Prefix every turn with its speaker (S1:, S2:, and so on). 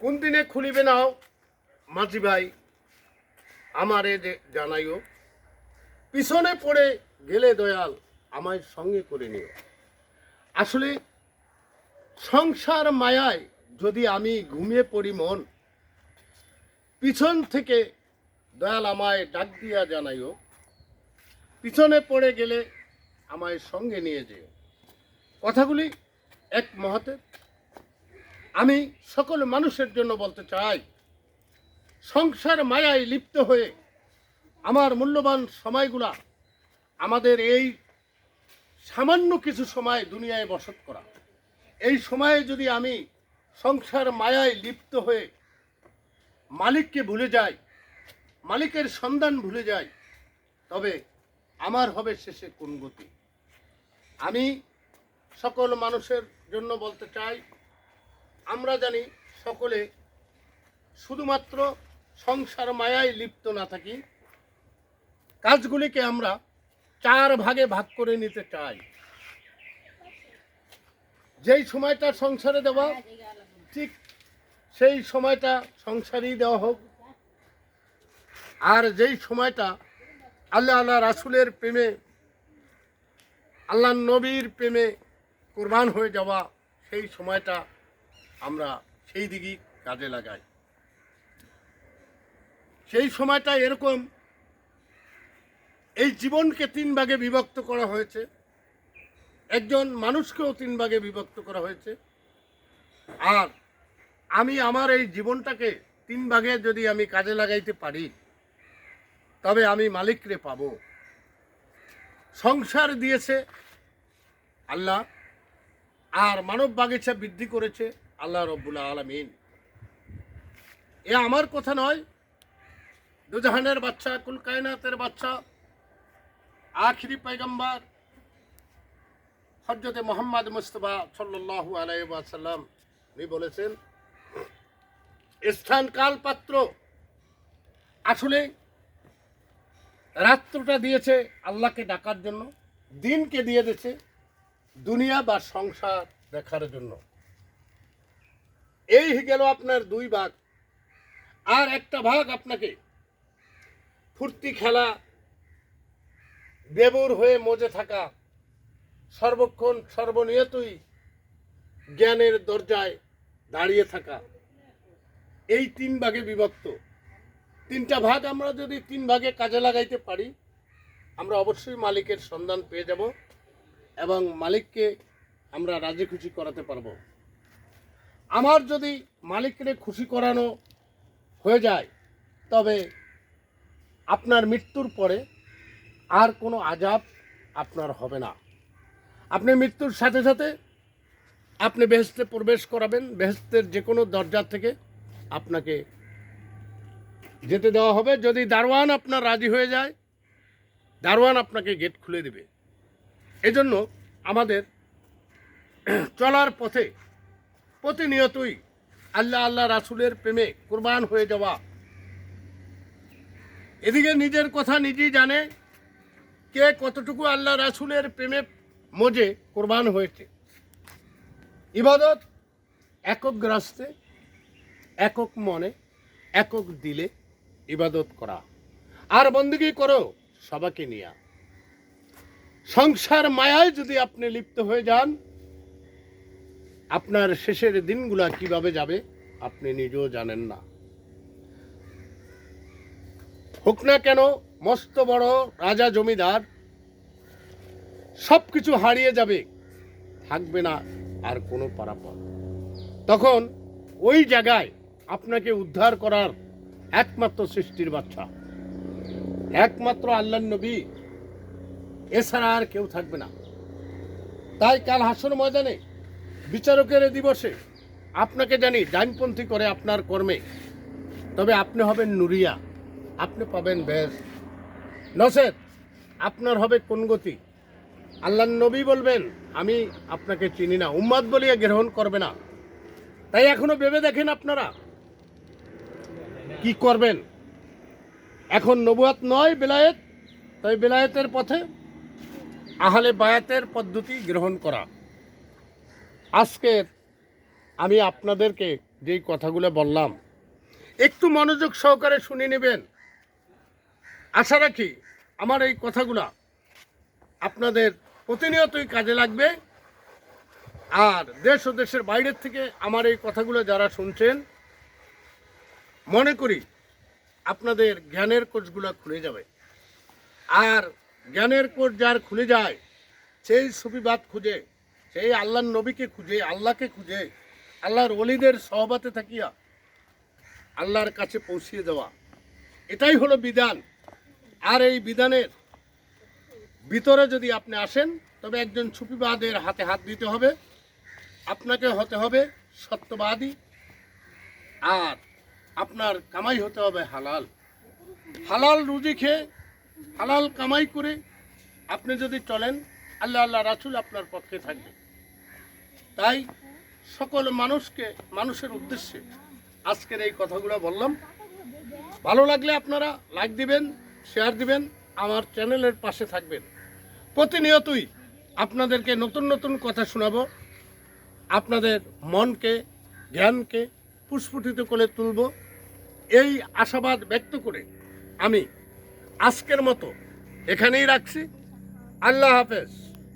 S1: কোন দিনে খুলিবে নাও? মাঝি ভাই, আমারে জানাইও। পিছনে পড়ে গেলে দয়াল আমায় সঙ্গে করে নিও। আসলে সংসার মায়ায় যদি আমি ঘুমিয়ে পড়ি মন, পিছন থেকে দয়াল আমায় ডাক দিয়া জানাইও। পিছনে পড়ে গেলে আমায় সঙ্গে নিয়ে যেও। কথাগুলি এক মহাতে আমি সকল মানুষের জন্য বলতে চাই, সংসার মায়ায় লিপ্ত হয়ে আমার মূল্যবান সময়গুলা আমাদের এই সামান্য কিছু সময় দুনিয়ায় বসত করা। এই সময়ে যদি আমি সংসার মায়ায় লিপ্ত হয়ে মালিককে ভুলে যাই, মালিকের সন্ধান ভুলে যাই, তবে আমার হবে শেষে কোন গতি? আমি সকল মানুষের জন্য বলতে চাই আমরা জানি সকলে শুধুমাত্র সংসার মায়ায় লিপ্ত না থাকি, কাজগুলিকে আমরা চার ভাগে ভাগ করে নিতে চাই। যেই সময়টা সংসারে দেওয়া, ঠিক সেই সময়টা সংসারেই দেওয়া হোক। আর যেই সময়টা আল্লাহ আল্লাহ রাসুলের প্রেমে, আল্লাহ নবীর প্রেমে কোরবান হয়ে যাওয়া, সেই সময়টা আমরা সেই দিকেই কাজে লাগাই। সেই সময়টা এরকম, এই জীবনকে তিন ভাগে বিভক্ত করা হয়েছে। একজন মানুষকেও তিন ভাগে বিভক্ত করা হয়েছে। আর আমি আমার এই জীবনটাকে তিন ভাগে যদি আমি কাজে লাগাইতে পারি, তবে আমি মালিকরে পাবো। সংসার দিয়েছে আল্লাহ, আর মানব বাগিচা বৃদ্ধি করেছে। আল্লাহ রব্বুল আলমিন। এ আমার কথা নয়, দুজাহানের বাচ্চা কুল কায়নাতের বাচ্চা, আখিরি পয়গম্বর হজরতে মোহাম্মদ মুস্তফা সাল্লাল্লাহু আলাইসাল্লাম উনি বলেছেন, স্থান কাল পাত্র আসলে রাত্রটা দিয়েছে আল্লাহকে ডাকার জন্য, দিনকে দিয়ে দিয়েছে দুনিয়া বা সংসার দেখার জন্য। এই গেল আপনার দুই ভাগ। আর একটা ভাগ আপনাকে ফুর্তি খেলা, বেবুর হয়ে মজে থাকা, সর্বক্ষণ সর্বনিয়তই জ্ঞানের দরজায় দাঁড়িয়ে থাকা। এই তিন ভাগে বিভক্ত। তিনটা ভাগ আমরা যদি তিন ভাগে কাজে লাগাইতে পারি, আমরা অবশ্যই মালিকের সন্ধান পেয়ে যাব এবং মালিককে আমরা রাজি খুশি করাতে পারব। আমার যদি মালিককে খুশি করানো হয়ে যায়, তবে আপনার মৃত্যুর পরে আর কোনো আজাব আপনার হবে না। আপনি মৃত্যুর সাথে সাথে আপনি বেহেস্তে প্রবেশ করাবেন বেহেস্তের যে কোনো দরজা থেকে আপনাকে যেতে দেওয়া হবে। যদি দারোয়ান আপনার রাজি হয়ে যায়, দারোয়ান আপনাকে গেট খুলে দেবে। এজন্য আমাদের চলার পথে প্রতিনিয়তই আল্লাহ আল্লাহ রাসুলের প্রেমে কোরবান হয়ে যাওয়া। এদিকে নিজের কথা নিজেই জানে কে কতটুকু আল্লাহ রাসুলের প্রেমে মজে কোরবান হয়েছে। ইবাদত একক গ্রাস্তে, একক মনে, একক দিলে ইবাদত করা। আর বন্দুকি করো সবাকে নিয়া। সংসার মায়ায় যদি আপনি লিপ্ত হয়ে যান আপনার শেষের দিনগুলা কীভাবে যাবে, আপনি নিজেও জানেন না। হোক না কেন, মস্ত বড় রাজা জমিদার সব কিছু হারিয়ে যাবে, থাকবে না আর কোনো পারাপর। তখন ওই জায়গায় আপনাকে উদ্ধার করার একমাত্র সৃষ্টির বাচ্চা, একমাত্র আল্লাহ নবী এছাড়া আর কেউ থাকবে না। তাই কাল হাসর ময়দানে বিচারকের দিবসে আপনাকে জানি ডাইনপন্থী করে আপনার কর্মে। তবে আপনি হবেন নুরিয়া, আপনি পাবেন বেশ। নসেদ আপনার হবে কোন গতি? আল্লাহ নবী বলবেন, আমি আপনাকে চিনি না, উম্মাদ বলিয়া গ্রহণ করবে না। তাই এখনও ভেবে দেখেন আপনারা কি করবেন? এখন নবুয়াত নয়, বেলায়েত। তাই বেলায়েতের পথে আহলে বায়াতের পদ্ধতি গ্রহণ করা। আজকের আমি আপনাদেরকে যেই কথাগুলো বললাম, একটু মনোযোগ সহকারে শুনে নেবেন। আশা রাখি আমার এই কথাগুলা আপনাদের প্রতিনিয়তই কাজে লাগবে। আর দেশ ও দেশের বাইরের থেকে আমার এই কথাগুলো যারা শুনছেন, মনে করি আপনাদের জ্ঞানের কোষগুলো খুলে যাবে। আর জ্ঞানের কোষ যার খুলে যায়, সেই সুফিবাদ খুঁজে সেই আল্লাহর নবীকে খুঁজে, আল্লাহকে খুঁজে, আল্লাহর অলিদের সহবাতে থাকিয়া আল্লাহর কাছে পৌঁছিয়ে দেওয়া। এটাই হলো বিধান। আর এই বিধানের ভিতরে যদি আপনি আসেন, তবে একজন ছুপিবাদের হাতে হাত দিতে হবে। আপনাকে হতে হবে সত্যবাদী আর আপনার কামাই হতে হবে হালাল। হালাল রুজি খেয়ে, হালাল কামাই করে আপনি যদি চলেন, আল্লাহ আল্লাহ রাসুল আপনার পক্ষে থাকবে। তাই সকল মানুষকে, মানুষের উদ্দেশ্যে আজকের এই কথাগুলো বললাম। ভালো লাগলে আপনারা লাইক দিবেন শেয়ার দিবেন, আমার চ্যানেলের পাশে থাকবেন। প্রতিনিয়তই আপনাদেরকে নতুন নতুন কথা শোনাব, আপনাদের মনকে, জ্ঞানকে পুষ্পটিত করে তুলব। এই আশাবাদ ব্যক্ত করে আমি আজকের মতো এখানেই রাখছি। আল্লাহ হাফেজ।